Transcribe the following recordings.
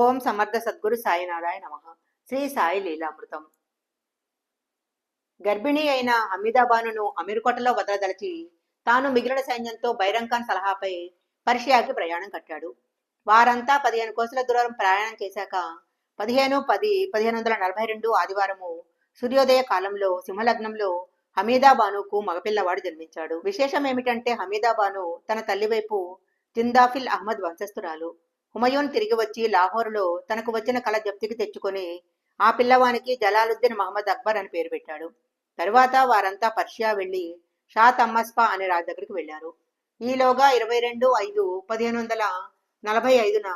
ఓం సమర్థ సద్గురు సాయినాథాయ నమ. శ్రీ సాయి లీలామృతం. గర్భిణి అయిన హమీదాబానును అమీర్కోటలో వదలదలిచి తాను మిగిలిన సైన్యంతో బైరంఖాన్ సలహాపై పర్షియాకి ప్రయాణం కట్టాడు. వారంతా పదిహేను కోసుల దూరం ప్రయాణం చేశాక పదిహేను పది పదిహేను వందల నలభై రెండు ఆదివారము సూర్యోదయ కాలంలో సింహలగ్నంలో హమీదాబానుకు మగపిల్లవాడు జన్మించాడు. విశేషం ఏమిటంటే హమీదాబాను తన తల్లి వైపు జిందాఫిల్ అహ్మద్ వంశస్థురాలు. హుమయూన్ తిరిగి వచ్చి లాహోర్లో తనకు వచ్చిన కళ జప్తికి తెచ్చుకొని ఆ పిల్లవానికి జలాలుద్దీన్ మహమ్మద్ అక్బర్ అని పేరు పెట్టాడు. తరువాత వారంతా పర్షియా వెళ్ళి షా తమ్మస్పా అనే రాజు దగ్గరికి వెళ్ళారు ఈలోగా ఇరవై రెండు ఐదు పదిహేను వందల నలభై ఐదున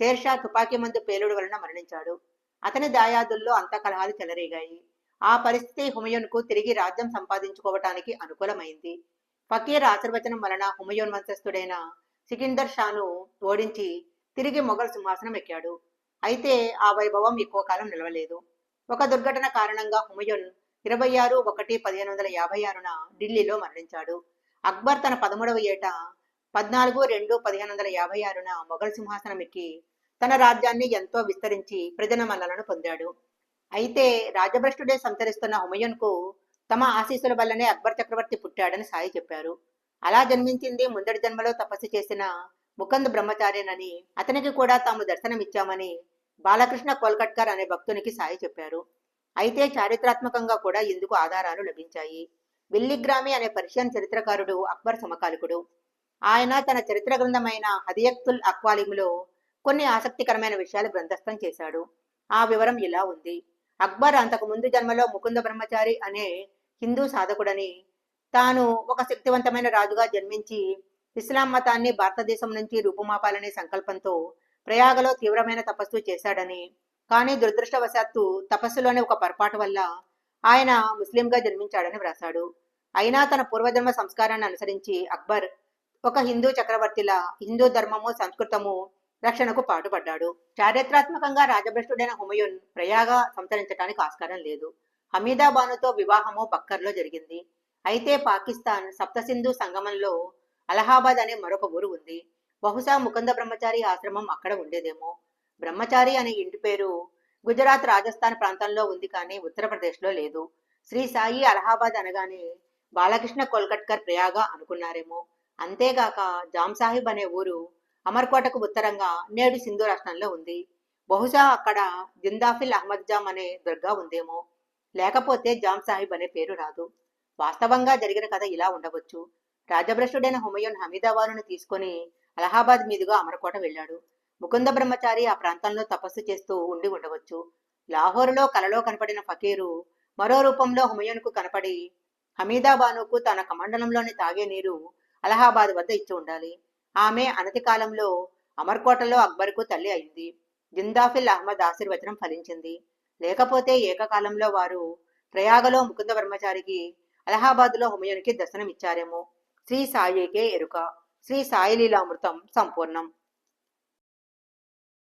షేర్షా తుపాకీ మందు పేలుడు వలన మరణించాడు. అతని దాయాదుల్లో అంత కలహాలు చెలరేగాయి. ఆ పరిస్థితి హుమయూన్కు తిరిగి రాజ్యం సంపాదించుకోవటానికి అనుకూలమైంది. ఫకీర్ ఆశీర్వచనం వలన హుమయూన్ వంశస్థుడైన సికిందర్ షాను ఓడించి తిరిగి మొఘల్ సింహాసనం ఎక్కాడు. అయితే ఆ వైభవం ఎక్కువ కాలం నిలవలేదు. ఒక దుర్ఘటన కారణంగా హుమయూన్ ఇరవై ఆరు ఒకటి పదిహేను వందల యాభై ఆరున ఢిల్లీలో మరణించాడు. అక్బర్ తన పదమూడవ ఏట పద్నాలుగు రెండు పదిహేను వందల యాభై ఆరున మొఘల్ సింహాసనం ఎక్కి తన రాజ్యాన్ని ఎంతో విస్తరించి ప్రజల మన్నలను పొందాడు. అయితే రాజభ్రష్టుడే సంచరిస్తున్న హుమయున్కు తమ ఆశీస్సుల వల్లనే అక్బర్ చక్రవర్తి పుట్టాడని సాయి చెప్పారు. అలా జన్మించింది ముందడి జన్మలో తపస్సు చేసిన ముకంద్ బ్రహ్మచార్యనని అతనికి కూడా తాము దర్శనమిచ్చామని బాలకృష్ణ కోల్కట్కర్ అనే భక్తునికి సాయి చెప్పారు. అయితే చారిత్రాత్మకంగా కూడా ఇందుకు ఆధారాలు లభించాయి. విల్లిగ్రామి అనే పర్షియన్ చరిత్రకారుడు అక్బర్ సమకాలికుడు. ఆయన తన చరిత్ర గ్రంథమైన హదియక్తుల్ అక్వాలిములో కొన్ని ఆసక్తికరమైన విషయాలు గ్రంథస్థం చేశాడు. ఆ వివరం ఇలా ఉంది. అక్బర్ అంతకు ముందు జన్మలో ముకుంద బ్రహ్మచారి అనే హిందూ సాధకుడని తాను ఒక శక్తివంతమైన రాజుగా జన్మించి ఇస్లాం మతాన్ని భారతదేశం నుంచి రూపుమాపాలనే సంకల్పంతో ప్రయాగలో తీవ్రమైన తపస్సు చేశాడని కానీ దురదృష్టవశాత్తు తపస్సులోనే ఒక పొరపాటు వల్ల ఆయన ముస్లింగా జన్మించాడని వ్రాశాడు. అయినా తన పూర్వజన్మ సంస్కారాన్ని అనుసరించి అక్బర్ ఒక హిందూ చక్రవర్తిలా హిందూ ధర్మము సంస్కృతము రక్షణకు పాటుపడ్డాడు. చారిత్రాత్మకంగా రాజభ్రష్టుడైన హుమయున్ ప్రయాగ సంతరించడానికి ఆస్కారం లేదు. హమీదాబానుతో వివాహము బక్కర్లో జరిగింది. అయితే పాకిస్తాన్ సప్తసింధు సంగమంలో అలహాబాద్ అనే మరొక ఊరు ఉంది. బహుశా ముకుంద బ్రహ్మచారి ఆశ్రమం అక్కడ ఉండేదేమో. బ్రహ్మచారి అనే ఇంటి పేరు గుజరాత్ రాజస్థాన్ ప్రాంతంలో ఉంది కానీ ఉత్తరప్రదేశ్లో లేదు. శ్రీ సాయి అలహాబాద్ అనగానే బాలకృష్ణ కోల్కట్కర్ ప్రయాగ అనుకున్నారేమో. అంతేగాక జామ్ సాహిబ్ అనే ఊరు అమర్కోటకు ఉత్తరంగా నేడు సింధు రాష్ట్రంలో ఉంది. బహుశా అక్కడ జిందాఫిల్ అహ్మద్ జామ్ అనే దుర్గా ఉందేమో. లేకపోతే జామ్ సాహిబ్ అనే పేరు రాదు. వాస్తవంగా జరిగిన కథ ఇలా ఉండవచ్చు. రాజభ్రష్టుడైన హుమయూన్ హమీదాబాదును తీసుకొని అలహాబాద్ మీదుగా అమరకోట వెళ్ళాడు. ముకుంద బ్రహ్మచారి ఆ ప్రాంతంలో తపస్సు చేస్తూ ఉండి ఉండవచ్చు. లాహోరులో కలలో కనపడిన ఫకీరు మరో రూపంలో హుమయూన్కు కనపడి హమీదాబానుకు తన కమండలంలోని తాగే నీరు అలహాబాద్ వద్ద ఇచ్చి ఉండాలి. ఆమె అనతి కాలంలో అమర్కోటలో అక్బర్కు తల్లి అయింది. జిందాఫిల్ అహ్మద్ ఆశీర్వచనం ఫలించింది. లేకపోతే ఏకకాలంలో వారు ప్రయాగలో ముకుంద బ్రహ్మచారికి అలహాబాద్లో హుమయూన్కి దర్శనమిచ్చారేమో. శ్రీ సాయికే ఎరుక. శ్రీ సాయి లీలామృతం సంపూర్ణం.